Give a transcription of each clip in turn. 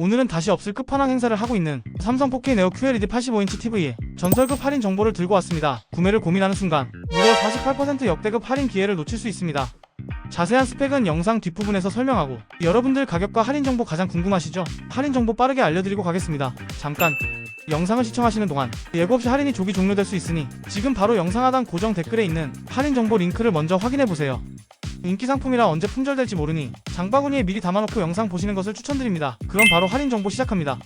오늘은 다시 없을 끝판왕 행사를 하고 있는 삼성 4K 네오 QLED 85인치 TV에 전설급 할인 정보를 들고 왔습니다. 구매를 고민하는 순간 무려 48% 역대급 할인 기회를 놓칠 수 있습니다. 자세한 스펙은 영상 뒷부분에서 설명하고 여러분들 가격과 할인 정보 가장 궁금하시죠? 할인 정보 빠르게 알려드리고 가겠습니다. 잠깐 영상을 시청하시는 동안 예고 없이 할인이 조기 종료될 수 있으니 지금 바로 영상 하단 고정 댓글에 있는 할인 정보 링크를 먼저 확인해 보세요. 인기 상품이라 언제 품절될지 모르니 장바구니에 미리 담아놓고 영상 보시는 것을 추천드립니다. 그럼 바로 할인 정보 시작합니다.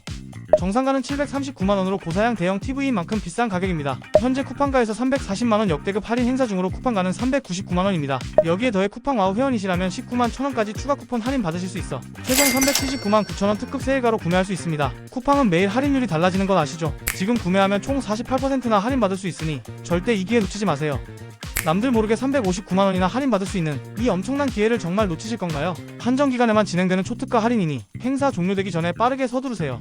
정상가는 739만원으로 고사양 대형 TV인 만큼 비싼 가격입니다. 현재 쿠팡가에서 340만원 역대급 할인 행사 중으로 쿠팡가는 399만원입니다. 여기에 더해 쿠팡 와우 회원이시라면 19만 1000원까지 추가 쿠폰 할인 받으실 수 있어 최종 379만 9천원 특급 세일가로 구매할 수 있습니다. 쿠팡은 매일 할인율이 달라지는 건 아시죠? 지금 구매하면 총 48%나 할인 받을 수 있으니 절대 이 기회 놓치지 마세요. 남들 모르게 359만원이나 할인받을 수 있는 이 엄청난 기회를 정말 놓치실 건가요? 한정 기간에만 진행되는 초특가 할인이니 행사 종료되기 전에 빠르게 서두르세요.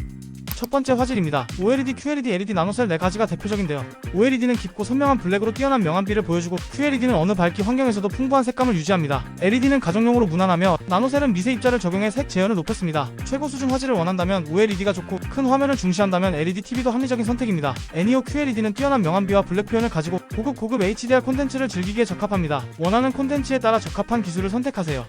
첫 번째 화질입니다. OLED, QLED, LED, 나노셀 네 가지가 대표적인데요. OLED는 깊고 선명한 블랙으로 뛰어난 명암비를 보여주고 QLED는 어느 밝기 환경에서도 풍부한 색감을 유지합니다. LED는 가정용으로 무난하며 나노셀은 미세 입자를 적용해 색 재현을 높였습니다. 최고 수준 화질을 원한다면 OLED가 좋고 큰 화면을 중시한다면 LED TV도 합리적인 선택입니다. 애니오 QLED는 뛰어난 명암비와 블랙 표현을 가지고 고급 고급 HDR 콘텐츠를 즐기기에 적합합니다. 원하는 콘텐츠에 따라 적합한 기술을 선택하세요.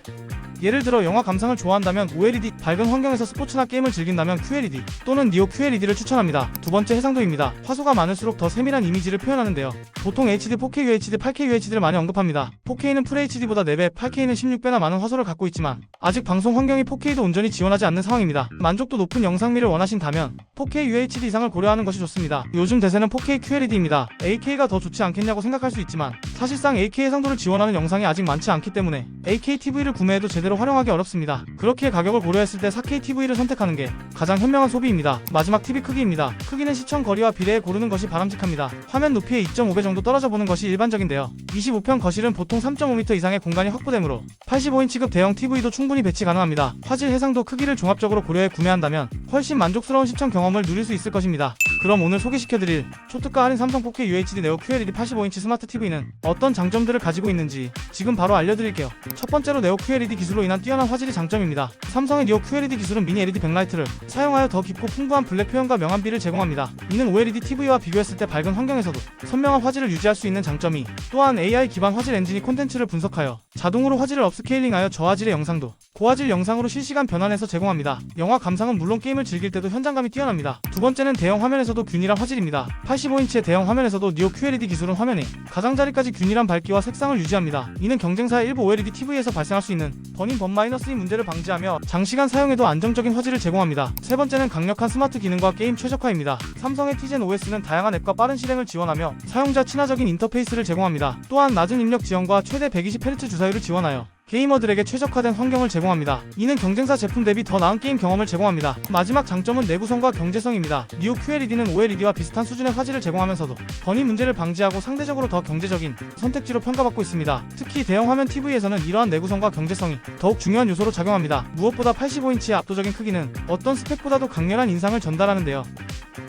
예를 들어 영화 감상을 좋아한다면 OLED, 밝은 환경에서 스포츠나 게임을 즐긴다면 QLED 또는 니오 QLED를 추천합니다. 두 번째 해상도입니다. 화소가 많을수록 더 세밀한 이미지를 표현하는데요. 보통 HD, 4K UHD, 8K UHD를 많이 언급합니다. 4K는 FHD보다 4배, 8K는 16배나 많은 화소를 갖고 있지만 아직 방송 환경이 4K도 온전히 지원하지 않는 상황입니다. 만족도 높은 영상미를 원하신다면 4K UHD 이상을 고려하는 것이 좋습니다. 요즘 대세는 4K QLED입니다. AK가 더 좋지 않겠냐고 생각할 수 있지만 사실상 AK 해상도를 지원하는 영상이 아직 많지 않기 때문에 AK TV를 구매해도 제대로 활용하기 어렵습니다. 그렇기에 가격을 고려했을 때 4K TV를 선택하는 게 가장 현명한 소비입니다. 마지막 TV 크기입니다. 크기는 시청 거리와 비례해 고르는 것이 바람직합니다. 화면 높이의 2.5배 정도 떨어져 보는 것이 일반적인데요. 25평 거실은 보통 3.5m 이상의 공간이 확보되므로 85인치급 대형 TV도 충분히 배치 가능합니다. 화질 해상도 크기를 종합적으로 고려해 구매한다면 훨씬 만족스러운 시청 경험을 누릴 수 있을 것입니다. 그럼 오늘 소개시켜드릴 초특가 할인 삼성 4K UHD 네오 QLED 85인치 스마트 TV는 어떤 장점들을 가지고 있는지 지금 바로 알려드릴게요. 첫 번째로 네오 QLED 기술로 인한 뛰어난 화질이 장점입니다. 삼성의 네오 QLED 기술은 미니 LED 백라이트를 사용하여 더 깊고 풍부한 블랙 표현과 명암비를 제공합니다. 이는 OLED TV와 비교했을 때 밝은 환경에서도 선명한 화질을 유지할 수 있는 장점이 또한 AI 기반 화질 엔진이 콘텐츠를 분석하여 자동으로 화질을 업스케일링하여 저화질의 영상도 고화질 영상으로 실시간 변환해서 제공합니다. 영화 감상은 물론 게임을 즐길 때도 현장감이 뛰어납니다. 두 번째는 대형 화면에서도 균일한 화질입니다. 85인치의 대형 화면에서도 니오 QLED 기술은 화면에 가장자리까지 균일한 밝기와 색상을 유지합니다. 이는 경쟁사의 일부 OLED TV에서 발생할 수 있는 버닝 범 마이너스의 문제를 방지하며 장시간 사용에도 안정적인 화질을 제공합니다. 세 번째는 강력한 스마트 기능과 게임 최적화입니다. 삼성의 티젠 OS는 다양한 앱과 빠른 실행을 지원하며 사용자 친화적인 인터페이스를 제공합니다. 또한 낮은 입력 지원과 최대 120Hz 주사 율을 지원하여 게이머들에게 최적화된 환경을 제공합니다. 이는 경쟁사 제품 대비 더 나은 게임 경험을 제공합니다. 마지막 장점은 내구성과 경제성입니다. 니오 QLED는 OLED와 비슷한 수준의 화질을 제공하면서도 번위 문제를 방지하고 상대적으로 더 경제적인 선택지로 평가받고 있습니다. 특히 대형 화면 TV에서는 이러한 내구성과 경제성이 더욱 중요한 요소로 작용합니다. 무엇보다 85인치의 압도적인 크기는 어떤 스펙보다도 강렬한 인상을 전달하는데요.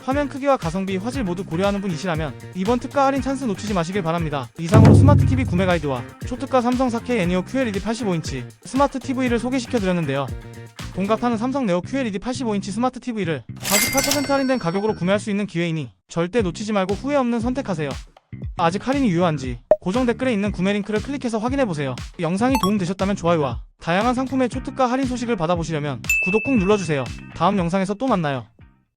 화면 크기와 가성비, 화질 모두 고려하는 분이시라면 이번 특가 할인 찬스 놓치지 마시길 바랍니다. 이상으로 스마트 TV 구매 가이드와 초특가 삼성 4K 애니오 QLED 85인치 스마트 TV를 소개시켜 드렸는데요. 동갑하는 삼성 네오 QLED 85인치 스마트 TV를 48% 할인된 가격으로 구매할 수 있는 기회이니 절대 놓치지 말고 후회 없는 선택하세요. 아직 할인이 유효한지 고정 댓글에 있는 구매 링크를 클릭해서 확인해보세요. 영상이 도움되셨다면 좋아요와 다양한 상품의 초특가 할인 소식을 받아보시려면 구독 꾹 눌러주세요. 다음 영상에서 또 만나요.